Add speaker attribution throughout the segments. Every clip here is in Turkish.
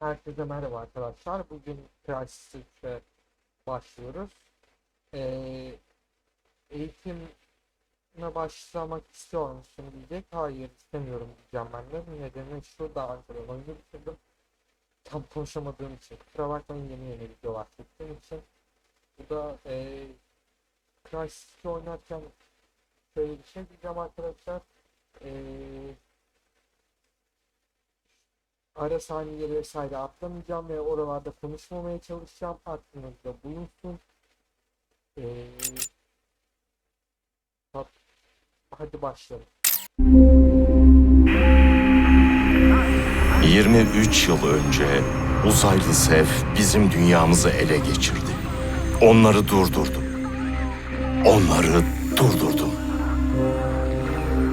Speaker 1: Herkese merhaba arkadaşlar. Bugün Crysis 3'e başlıyoruz. Ee, eğitime başlamak istiyor musun diyecek. Hayır istemiyorum diyeceğim ben de. Nedeni şu daha önce oyunu bitirdim. Tam konuşamadığım için. Kusura bakmayın yeni yeni videolar çektiğim için. Bu da ee, Crysis 2 oynarken şöyle bir şey diyeceğim arkadaşlar. Ee, ara sahneleri vesaire atlamayacağım ve oralarda konuşmamaya çalışacağım. Aklınızda bulunsun. Ee, hadi başlayalım.
Speaker 2: 23 yıl önce uzaylı Sev bizim dünyamızı ele geçirdi. Onları durdurdum. Onları durdurdum.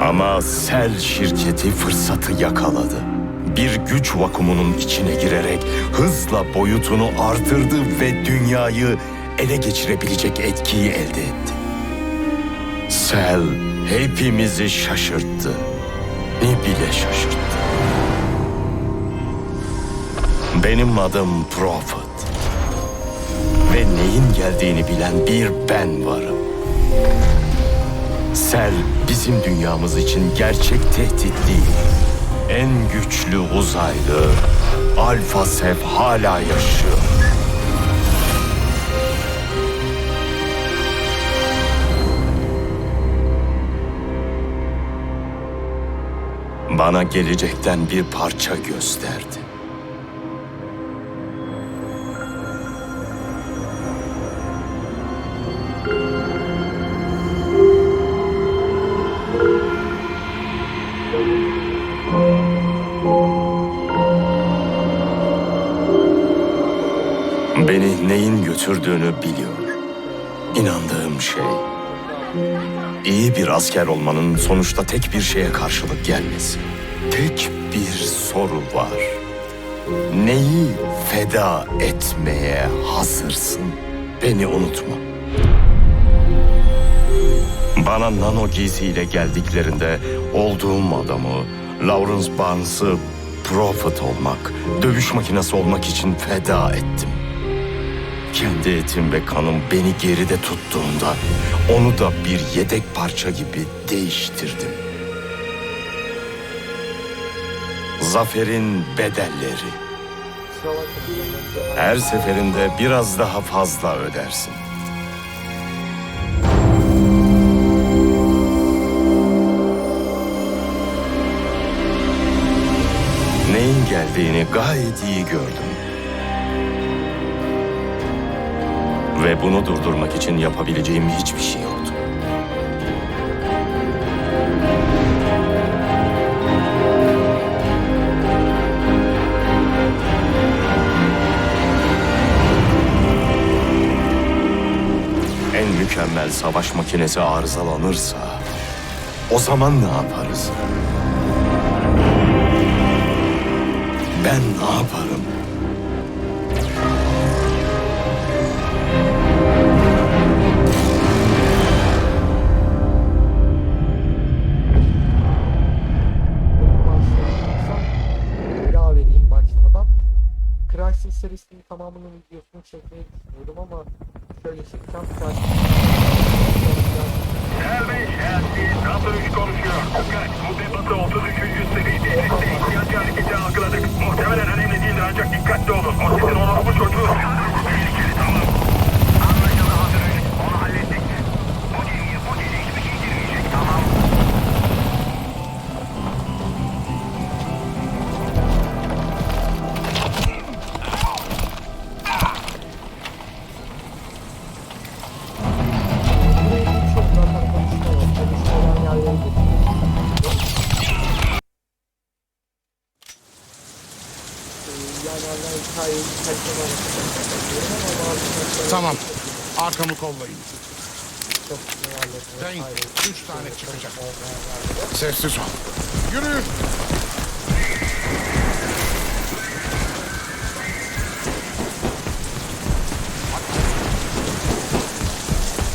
Speaker 2: Ama Sel şirketi fırsatı yakaladı. Bir güç vakumunun içine girerek hızla boyutunu artırdı ve dünyayı ele geçirebilecek etkiyi elde etti. Sel hepimizi şaşırttı. Ne bile şaşırttı. Benim adım Prophet. Ve neyin geldiğini bilen bir ben varım. Sel bizim dünyamız için gerçek tehdit değil. En güçlü uzaylı Alpha Sev hala yaşıyor. Bana gelecekten bir parça gösterdi. Beni neyin götürdüğünü biliyor. İnandığım şey, iyi bir asker olmanın sonuçta tek bir şeye karşılık gelmesi. Tek bir soru var. Neyi feda etmeye hazırsın? Beni unutma. Bana nano giysiyle geldiklerinde olduğum adamı, Lawrence Barnes'ı Prophet olmak, dövüş makinesi olmak için feda ettim. Kendi etim ve kanım beni geride tuttuğunda onu da bir yedek parça gibi değiştirdim. Zaferin bedelleri. Her seferinde biraz daha fazla ödersin. Neyin geldiğini gayet iyi gördüm. Ve bunu durdurmak için yapabileceğim hiçbir şey yoktu. En mükemmel savaş makinesi arızalanırsa o zaman ne yaparız? Ben ne yaparım?
Speaker 1: Daha vereyim başlamadan. Crysis serisinin tamamının videosunu çekmeyi düşünüyorum ama şöyle çekeceğim.
Speaker 3: Arkamı kollayın.
Speaker 1: gayret
Speaker 3: Üç tane çıkacak. Sessiz ol. Yürü.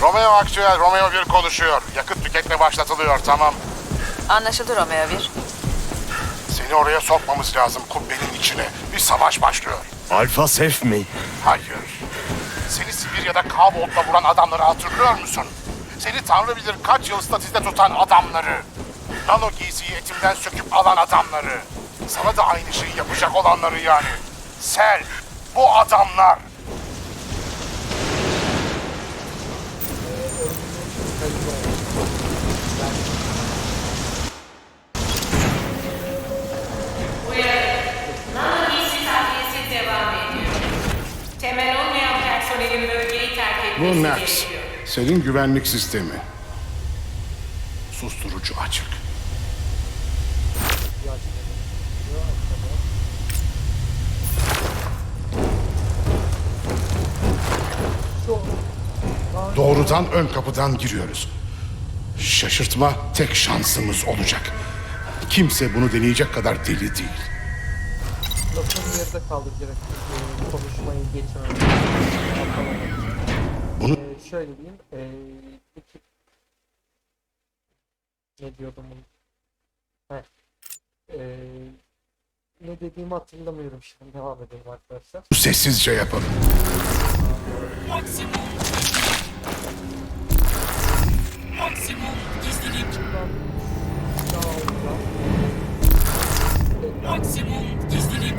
Speaker 4: Romeo aktüel, Romeo 1 konuşuyor. Yakıt tüketme başlatılıyor, tamam.
Speaker 5: Anlaşıldı Romeo 1.
Speaker 4: Seni oraya sokmamız lazım kubbenin içine. Bir
Speaker 6: savaş başlıyor.
Speaker 2: Alfa Sef mi?
Speaker 6: Hayır. Seni Sibirya'da Kabolt'la vuran adamları hatırlıyor musun? Seni tanrı bilir kaç yıl statüde tutan adamları. Nano giysiyi etimden söküp alan adamları. Sana da aynı şeyi yapacak olanları yani. Sel, bu adamlar.
Speaker 7: Gerekiyor.
Speaker 3: Senin güvenlik sistemi. Susturucu açık. Doğrudan ön kapıdan giriyoruz. Şaşırtma tek şansımız olacak. Kimse bunu deneyecek kadar deli değil.
Speaker 1: lafın yerde kaldı direkt konuşmayı geçmem. Şöyle diyeyim. Ee, ne diyordum bunu? Heh. Ee, ne dediğimi hatırlamıyorum şimdi. Devam edelim arkadaşlar.
Speaker 3: sessizce yapalım.
Speaker 8: Maksimum gizlilik,
Speaker 1: Daha olacağım.
Speaker 8: maksimum gizlilik.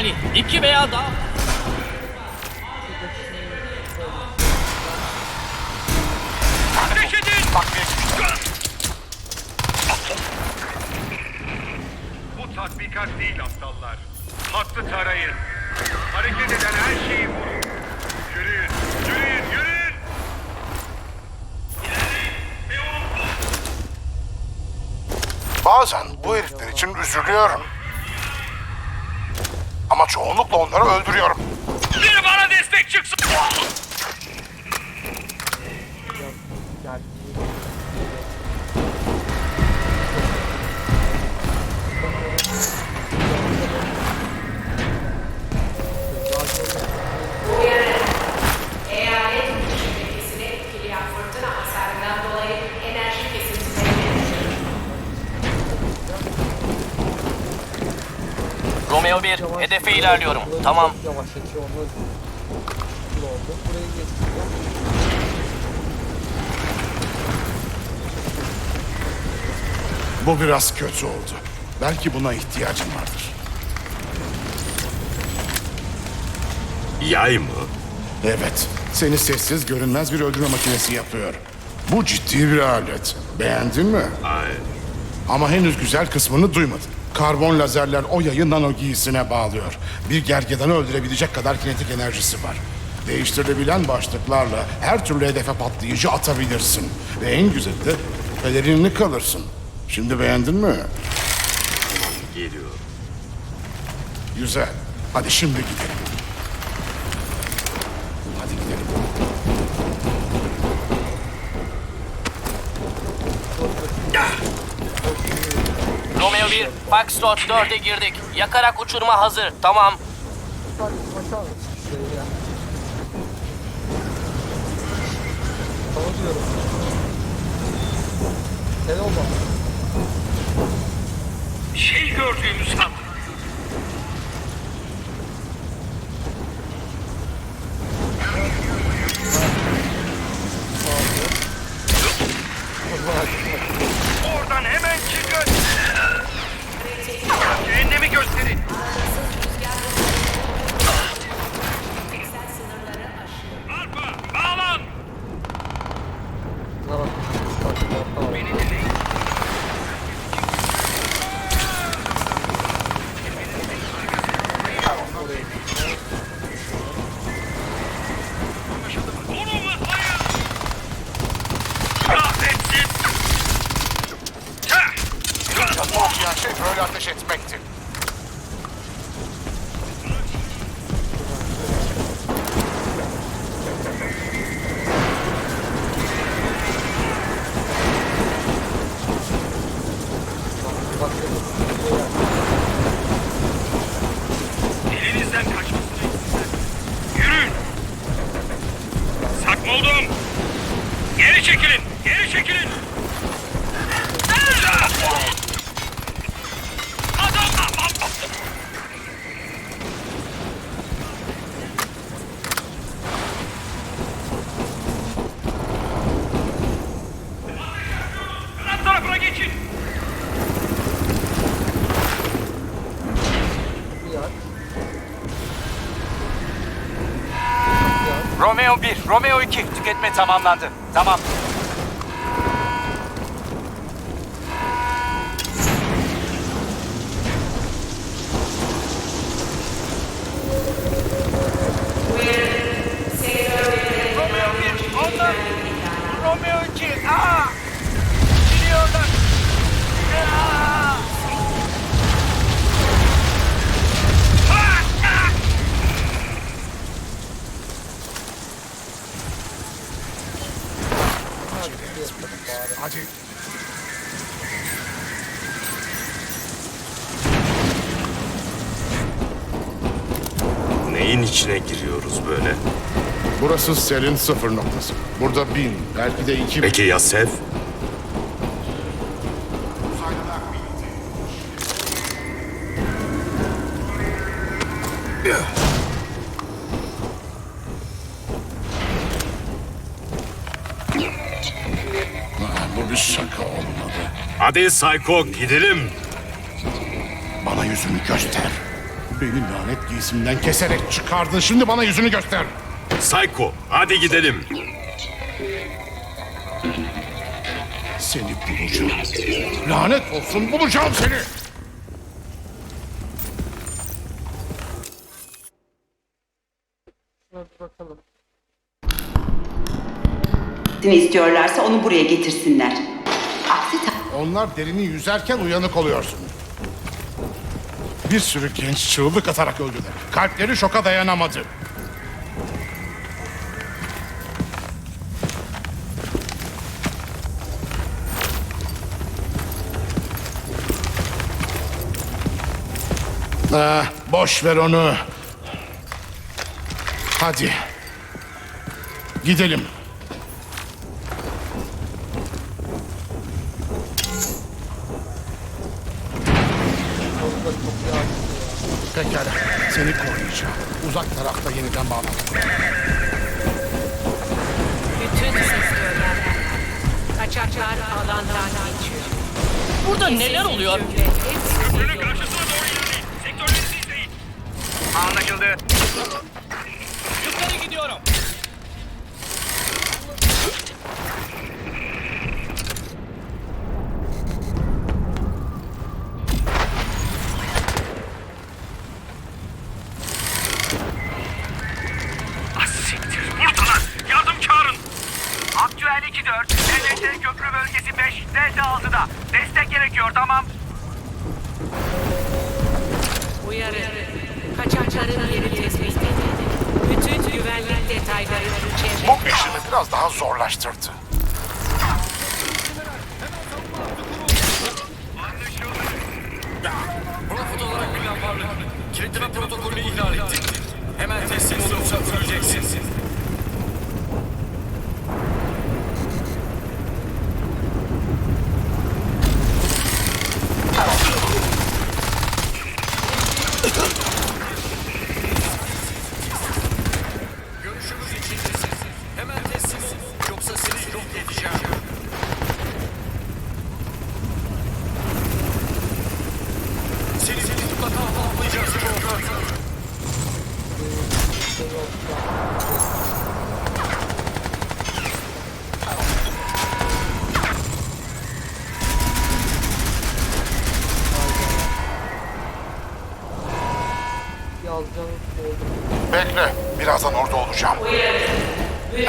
Speaker 8: Yani 2 veya daha.
Speaker 9: Ateş edin! Bu tatbikat değil aptallar. Hattı tarayın. Hareket eden her şeyi vurun. Yürüyün, yürüyün, yürüyün!
Speaker 6: Bazen bu herifler için üzülüyorum. Ama çoğunlukla onları öldürüyorum.
Speaker 9: Biri bana destek çıksın!
Speaker 8: Hedefe ilerliyorum. Tamam.
Speaker 1: Yavaşlatıyor onu. Oldu.
Speaker 3: Bu biraz kötü oldu. Belki buna ihtiyacım vardır.
Speaker 2: Yay mı?
Speaker 3: Evet, seni sessiz görünmez bir öldürme makinesi yapıyor. Bu ciddi bir alet. Beğendin mi?
Speaker 2: Ay.
Speaker 3: Ama henüz güzel kısmını duymadın. Karbon lazerler o yayı nano giysisine bağlıyor. Bir gergedanı öldürebilecek kadar kinetik enerjisi var. Değiştirilebilen başlıklarla her türlü hedefe patlayıcı atabilirsin. Ve en güzeli de pelerinini kalırsın. Şimdi beğendin mi?
Speaker 2: Geliyor.
Speaker 3: Güzel. Hadi şimdi gidelim. Hadi gidelim.
Speaker 8: Romeo 1, Foxtrot 4'e girdik. Yakarak uçurma hazır. Tamam.
Speaker 1: Aşağı şey bak.
Speaker 9: Şey gördüğümü sandım. Romeo 1, Romeo 2 tüketme tamamlandı. Tamam.
Speaker 2: Neyin içine giriyoruz böyle?
Speaker 3: Burası selin sıfır noktası. Burada bin, belki de iki bin.
Speaker 2: Peki ya Sev?
Speaker 3: Bu bir şaka olmadı.
Speaker 2: Hadi Psycho gidelim.
Speaker 3: Bana yüzünü göster. Beni lanet giysimden keserek çıkardın. Şimdi bana yüzünü göster.
Speaker 2: Psycho hadi gidelim.
Speaker 3: Seni bulacağım. Lanet olsun bulacağım seni.
Speaker 1: Bir bakalım.
Speaker 10: Ne istiyorlarsa onu buraya getirsinler. Aksi
Speaker 3: Onlar derini yüzerken uyanık oluyorsun. Bir sürü genç çığlık atarak öldüler. Kalpleri şoka dayanamadı. Ah, boş ver onu. Hadi. Gidelim. Pekala. Seni koruyacağım. Uzak tarafta yeniden bağlan.
Speaker 5: Bütün sektörlerden kaçaklar alandan geçiyor.
Speaker 11: Burada neler oluyor?
Speaker 5: Hepsi
Speaker 8: Köprünün karşısına doğru ilerleyin. Sektörlerinizi izleyin. Anlaşıldı.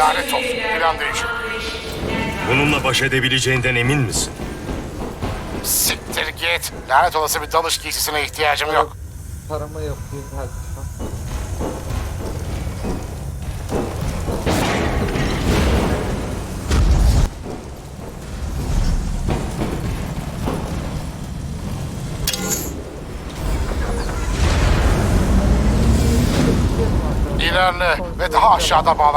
Speaker 3: Lanet olsun. Plan değişik.
Speaker 2: Bununla baş edebileceğinden emin misin?
Speaker 3: Siktir git. Lanet olası bir dalış giysisine ihtiyacım yok.
Speaker 1: Tarama yapıyor her.
Speaker 3: İlerle ve daha aşağıda bağlan.